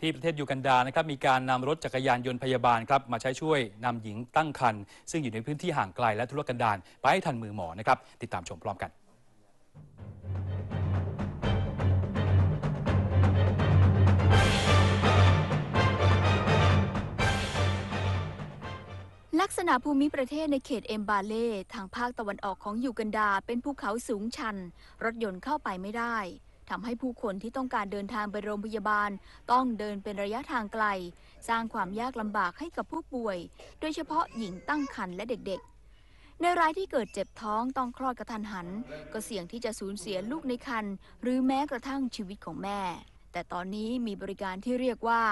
ที่ประเทศยูกันดานะครับมีการนำรถจักรยานยนต์พยาบาลครับมาใช้ช่วยนำหญิงตั้งครรภ์ซึ่งอยู่ในพื้นที่ห่างไกลและทุรกันดารไปให้ทันมือหมอนะครับติดตามชมพร้อมกันลักษณะภูมิประเทศในเขตเอมบาเล่ทางภาคตะวันออกของยูกันดา เป็นภูเขาสูงชัน รถยนต์เข้าไปไม่ได้ ทำให้ผู้คนที่ต้องการเดินทางไปโรงพยาบาล ต้องเดินเป็นระยะทางไกล สร้างความยากลำบากให้กับผู้ป่วย โดยเฉพาะหญิงตั้งครรภ์และเด็กๆ ในรายที่เกิดเจ็บท้องต้องคลอดกระทันหัน ก็เสี่ยงที่จะสูญเสียลูกในครรภ์หรือแม้กระทั่งชีวิตของแม่ แต่ตอนนี้มีบริการที่เรียกว่า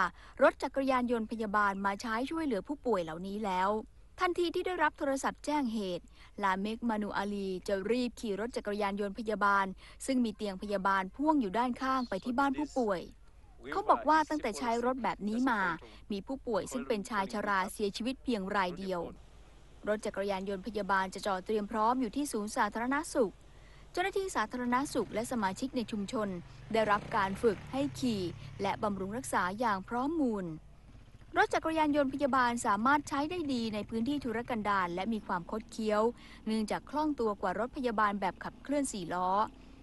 รถจักรยานยนต์พยาบาลมาใช้ช่วยเหลือผู้ป่วยเหล่านี้แล้ว ทันทีที่ได้รับโทรศัพท์แจ้งเหตุ ลาเมกมานูอาลีจะรีบขี่รถจักรยานยนต์พยาบาล ซึ่งมีเตียงพยาบาลพ่วงอยู่ด้านข้างไปที่บ้านผู้ป่วย เขาบอกว่าตั้งแต่ใช้รถแบบนี้มา มีผู้ป่วยซึ่งเป็นชายชราเสียชีวิตเพียงรายเดียว รถจักรยานยนต์พยาบาลจะจอดเตรียมพร้อมอยู่ที่ศูนย์สาธารณสุข เจ้าหน้าที่สาธารณสุขและสมาชิกในชุมชน ได้รับการฝึกให้ขี่ และบำรุงรักษาอย่างพร้อมมูล รถจักรยานยนต์พยาบาลสามารถใช้ได้ดีในพื้นที่ธุรกันดารและมีความคดเคี้ยว เนื่องจากคล่องตัวกว่ารถพยาบาลแบบขับเคลื่อนสี่ล้อ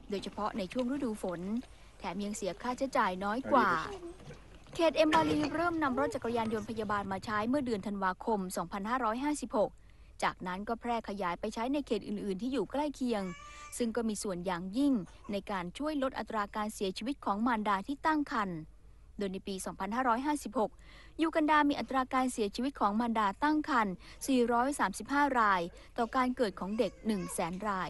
โดยเฉพาะในช่วงฤดูฝน แถมยังเสียค่าใช้จ่ายน้อยกว่า เขตเอมบารีเริ่มนำรถจักรยานยนต์พยาบาลมาใช้เมื่อเดือนธันวาคม 2556 จากนั้นก็แพร่ขยายไปใช้ในเขตอื่น ๆ ที่อยู่ใกล้เคียง ซึ่งก็มีส่วนอย่างยิ่งในการช่วยลดอัตราการเสียชีวิตของมารดาที่ตั้งครรภ์ โดยในปี 2556 ยูกันดามีอัตราการเสียชีวิตของมารดาตั้งครรภ์435 ราย ต่อการเกิดของเด็ก 1 0 0 0 0 0 ราย